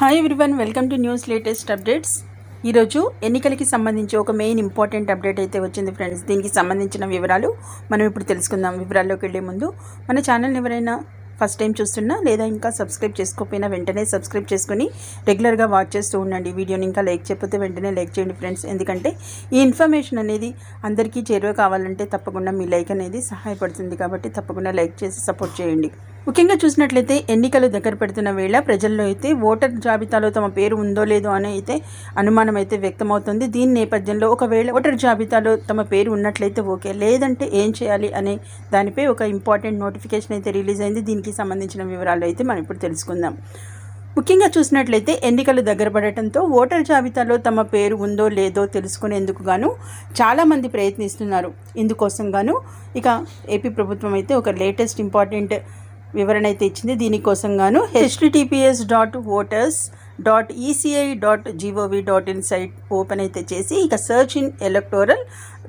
Hi everyone welcome to news latest updates ఈరోజు ఎన్నికలకి సంబంధించి ఒక మెయిన్ ఇంపార్టెంట్ అప్డేట్ అయితే వచ్చింది ఫ్రెండ్స్ దీనికి సంబంధించిన వివరాలు మనం ఇప్పుడు తెలుసుకుందాం. వివరాల్లోకి వెళ్ళే ముందు మన ఛానల్ ఎవరైనా ఫస్ట్ టైం చూస్తున్నా లేదా ఇంకా సబ్స్క్రైబ్ చేసుకోకపోయినా వెంటనే సబ్స్క్రైబ్ చేసుకుని రెగ్యులర్గా వాచ్ చేస్తూ ఉండండి. వీడియోని ఇంకా లైక్ చేయకపోతే వెంటనే లైక్ చేయండి ఫ్రెండ్స్ ఎందుకంటే ఈ ఇన్ఫర్మేషన్ అనేది అందరికీ చేరువ కావాలంటే తప్పకుండా మీ లైక్ అనేది సహాయపడుతుంది కాబట్టి తప్పకుండా లైక్ చేసి సపోర్ట్ చేయండి. ముఖ్యంగా చూసినట్లయితే ఎన్నికలు దగ్గర పెడుతున్న వేళ ప్రజల్లో అయితే ఓటర్ జాబితాలో తమ పేరు ఉందో లేదో అని అయితే అనుమానం అయితే వ్యక్తమవుతుంది. దీని నేపథ్యంలో ఒకవేళ ఓటర్ జాబితాలో తమ పేరు ఉన్నట్లయితే ఓకే లేదంటే ఏం చేయాలి అనే దానిపై ఒక ఇంపార్టెంట్ నోటిఫికేషన్ అయితే రిలీజ్ అయింది. దీనికి సంబంధించిన వివరాలు అయితే మనం ఇప్పుడు తెలుసుకుందాం. ముఖ్యంగా చూసినట్లయితే ఎన్నికలు దగ్గర పడటంతో ఓటర్ జాబితాలో తమ పేరు ఉందో లేదో తెలుసుకునేందుకు గాను చాలామంది ప్రయత్నిస్తున్నారు. ఇందుకోసం గాను ఇక ఏపీ ప్రభుత్వం అయితే ఒక లేటెస్ట్ ఇంపార్టెంట్ వివరణ అయితే ఇచ్చింది. దీనికోసం గాను HTTPS dot voters dot ECI dot GOV dot in site open అయితే చేసి ఇక సర్చ్ ఇన్ ఎలక్టోరల్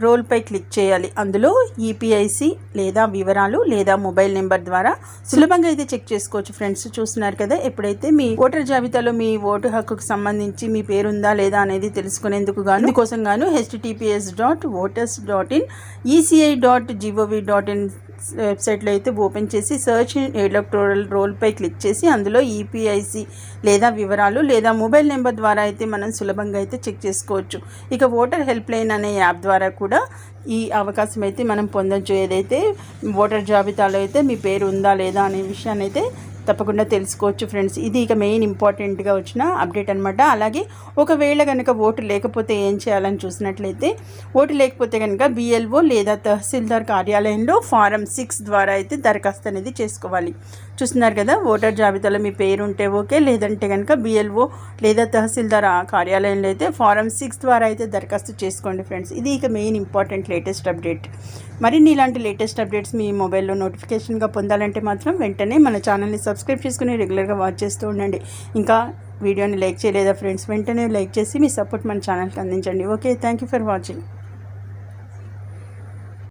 రోల్పై క్లిక్ చేయాలి. అందులో ఈపీఐసి లేదా వివరాలు లేదా మొబైల్ నెంబర్ ద్వారా సులభంగా అయితే చెక్ చేసుకోవచ్చు. ఫ్రెండ్స్ చూస్తున్నారు కదా ఎప్పుడైతే మీ ఓటర్ జాబితాలో మీ ఓటు హక్కుకు సంబంధించి మీ పేరుందా లేదా అనేది తెలుసుకునేందుకు గాను అందుకోసం గాను HTTPS dot voters dot in ECI dot GOV dot in వెబ్సైట్లో అయితే ఓపెన్ చేసి సర్చ్ ఎలక్టోరల్ రోల్పై క్లిక్ చేసి అందులో ఈపీఐసి లేదా వివరాలు లేదా మొబైల్ నెంబర్ ద్వారా అయితే మనం సులభంగా అయితే చెక్ చేసుకోవచ్చు. ఇక ఓటర్ హెల్ప్ లైన్ అనే యాప్ ద్వారా కూడా ఈ అవకాశం అయితే మనం పొందొచ్చు. ఏదైతే ఓటర్ జాబితాలో అయితే మీ పేరు ఉందా లేదా అనే విషయాన్ని అయితే తప్పకుండా తెలుసుకోవచ్చు ఫ్రెండ్స్. ఇది ఇక మెయిన్ ఇంపార్టెంట్గా వచ్చిన అప్డేట్ అనమాట అలాగే ఒకవేళ కనుక ఓటు లేకపోతే ఏం చేయాలని చూసినట్లయితే ఓటు లేకపోతే కనుక బిఎల్ఓ లేదా తహసీల్దార్ కార్యాలయంలో ఫారం సిక్స్ ద్వారా అయితే దరఖాస్తు అనేది చేసుకోవాలి. చూస్తున్నారు కదా ఓటర్ జాబితాలో మీ పేరు ఉంటే ఓకే లేదంటే కనుక బిఎల్ఓ లేదా తహసీల్దార్ కార్యాలయంలో అయితే ఫారం సిక్స్ ద్వారా అయితే దరఖాస్తు చేసుకోండి ఫ్రెండ్స్. ఇది ఇక మెయిన్ ఇంపార్టెంట్ లేటెస్ట్ అప్డేట్ మరిన్ని ఇలాంటి లేటెస్ట్ అప్డేట్స్ మీ మొబైల్లో నోటిఫికేషన్గా పొందాలంటే మాత్రం వెంటనే మన ఛానల్ని సబ్స్క్రైబ్ చేసుకుని రెగ్యులర్గా వాచ్ చేస్తూ ఉండండి. ఇంకా వీడియోని లైక్ చేయలేదా ఫ్రెండ్స్ వెంటనే లైక్ చేసి మీ సపోర్ట్ మన ఛానల్కి అందించండి. Okay thank you for watching